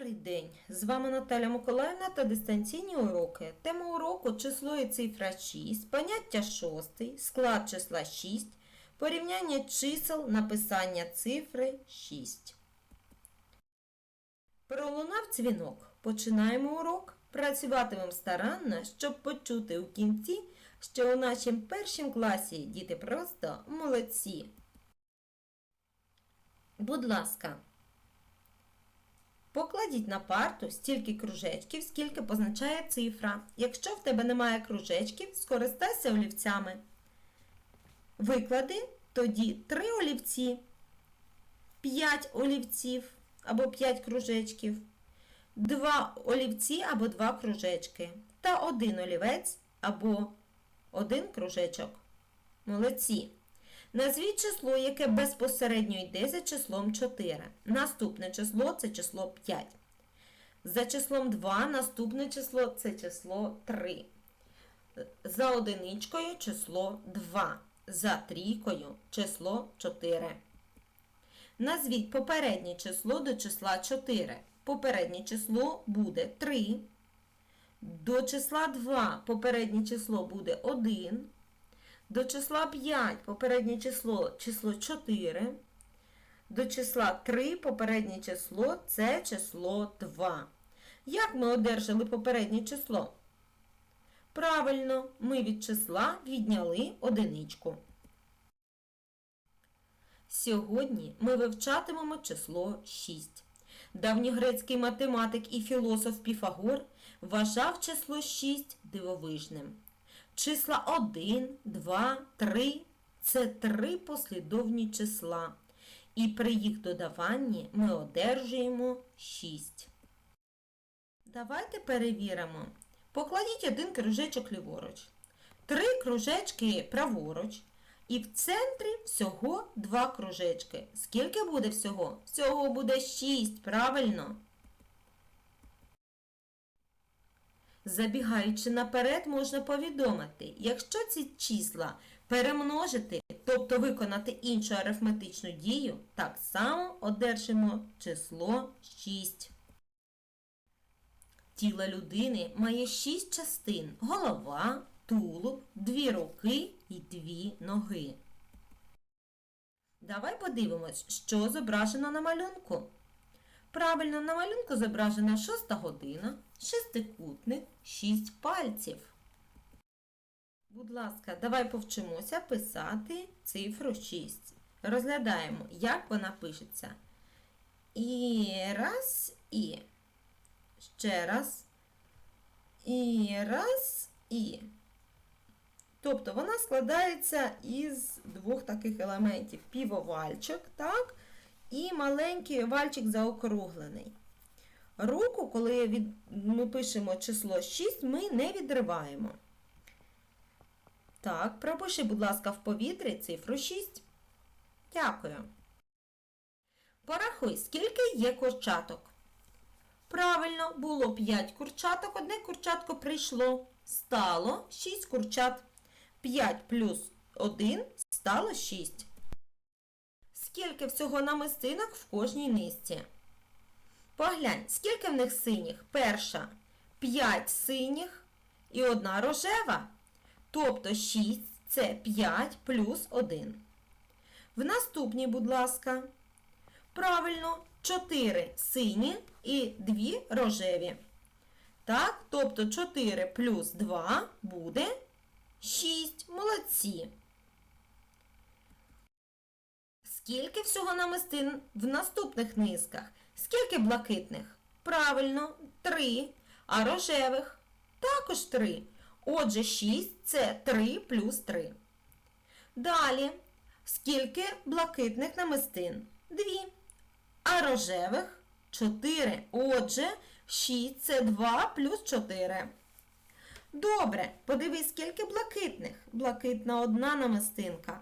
Добрий день! З вами Наталя Миколаївна та дистанційні уроки. Тема уроку число і цифра 6, поняття 6, склад числа 6, порівняння чисел, написання цифри 6. Пролунав дзвінок. Починаємо урок. Працюватимемо старанно, щоб почути у кінці, що у нашому першому класі діти просто молодці. Будь ласка. Покладіть на парту стільки кружечків, скільки позначає цифра. Якщо в тебе немає кружечків, скористайся олівцями. Виклади тоді 3 олівці, 5 олівців або 5 кружечків, 2 олівці або 2 кружечки та 1 олівець або 1 кружечок. Молодці! Назвіть число, яке безпосередньо йде за числом 4. Наступне число це число 5. За числом 2 наступне число це число 3. За одиничкою число 2. За трійкою число 4. Назвіть попереднє число до числа 4. Попереднє число буде 3. До числа 2 попереднє число буде 1. До числа 5 попереднє число число 4. До числа 3 попереднє число це число 2. Як ми одержали попереднє число? Правильно, ми від числа відняли одиничку. Сьогодні ми вивчатимемо число 6. Давньогрецький математик і філософ Піфагор вважав число 6 дивовижним. Числа 1, 2, 3 це три послідовні числа. І при їх додаванні ми одержуємо 6. Давайте перевіримо. Покладіть один кружечок ліворуч, три кружечки праворуч. І в центрі всього два кружечки. Скільки буде всього? Всього буде 6, правильно? Забігаючи наперед, можна повідомити, якщо ці числа перемножити, тобто виконати іншу арифметичну дію, так само одержимо число 6. Тіло людини має 6 частин голова, тулуб, дві руки і дві ноги. Давай подивимось, що зображено на малюнку. Правильно, на малюнку зображена шоста година, шестикутник, шість пальців. Будь ласка, давай повчимося писати цифру 6. Розглядаємо, як вона пишеться. І раз, і. Ще раз. І раз, і. Тобто вона складається із двох таких елементів. Півовальчик, так? І маленький вальчик заокруглений. Руку, коли від... ми пишемо число 6, ми не відриваємо. Так, пропиши, будь ласка, в повітрі цифру 6. Дякую. Порахуй, скільки є курчаток. Правильно, було 5 курчаток, одне курчатко прийшло. Стало 6 курчат. 5 плюс 1 стало 6. Скільки всього намистинок в кожній низці? Поглянь, скільки в них синіх? Перша 5 синіх і одна рожева. Тобто 6 це 5 плюс 1. В наступній, будь ласка. Правильно, 4 сині і 2 рожеві. Так, тобто 4 плюс 2 буде 6. Молодці. Скільки всього намистин в наступних низках? Скільки блакитних? Правильно, 3. А рожевих? Також 3. Отже, 6 це 3 плюс 3. Далі. Скільки блакитних намистин? 2. А рожевих 4. Отже, 6 це 2 плюс 4. Добре, подивись, скільки блакитних. Блакитна одна намистинка.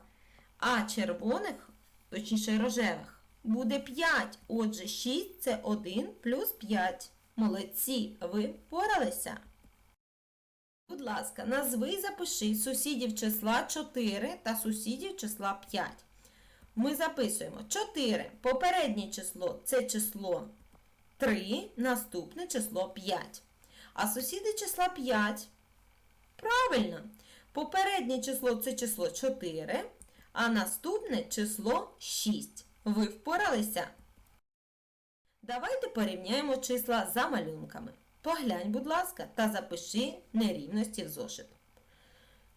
А червоних, точніше рожевих, буде 5. Отже, 6 це 1 плюс 5. Молодці, ви впоралися. Будь ласка, назви і запиши сусідів числа 4 та сусідів числа 5. Ми записуємо 4. Попереднє число це число 3, наступне число 5. А сусіди числа 5. Правильно. Попереднє число це число 4, а наступне число 6. Ви впоралися? Давайте порівняємо числа за малюнками. Поглянь, будь ласка, та запиши нерівності в зошит.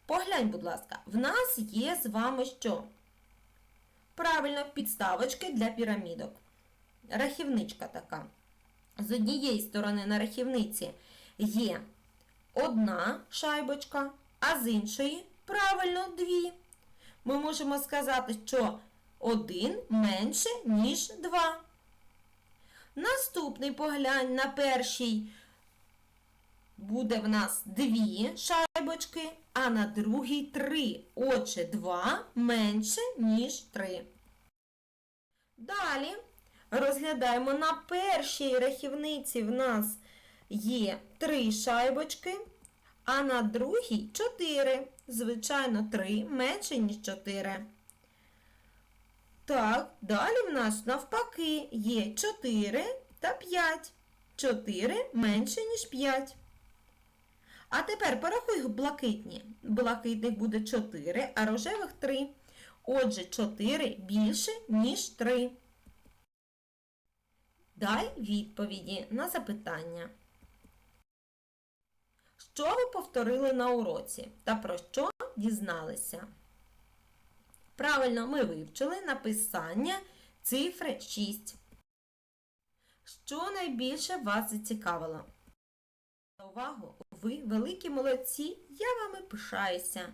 Поглянь, будь ласка, в нас є з вами що? Правильно, підставочки для пірамідок. Рахівничка така. З однієї сторони на рахівниці є одна шайбочка, а з іншої правильно дві. Ми можемо сказати, що один менше, ніж два. Наступний поглянь на першій буде в нас дві шайбочки, а на другій три. Отже, два менше, ніж три. Далі розглядаємо на першій рахівниці в нас є три шайбочки, а на другій чотири. Звичайно, три менше, ніж чотири. Так, далі в нас навпаки є 4 та 5. 4 менше, ніж 5. А тепер порахуй блакитні. Блакитних буде 4, а рожевих 3. Отже, 4 більше, ніж 3. Дай відповіді на запитання. Що ви повторили на уроці та про що дізналися? Правильно, ми вивчили написання цифри 6. Що найбільше вас зацікавило? За увагу! Ви великі молодці! Я вами пишаюся!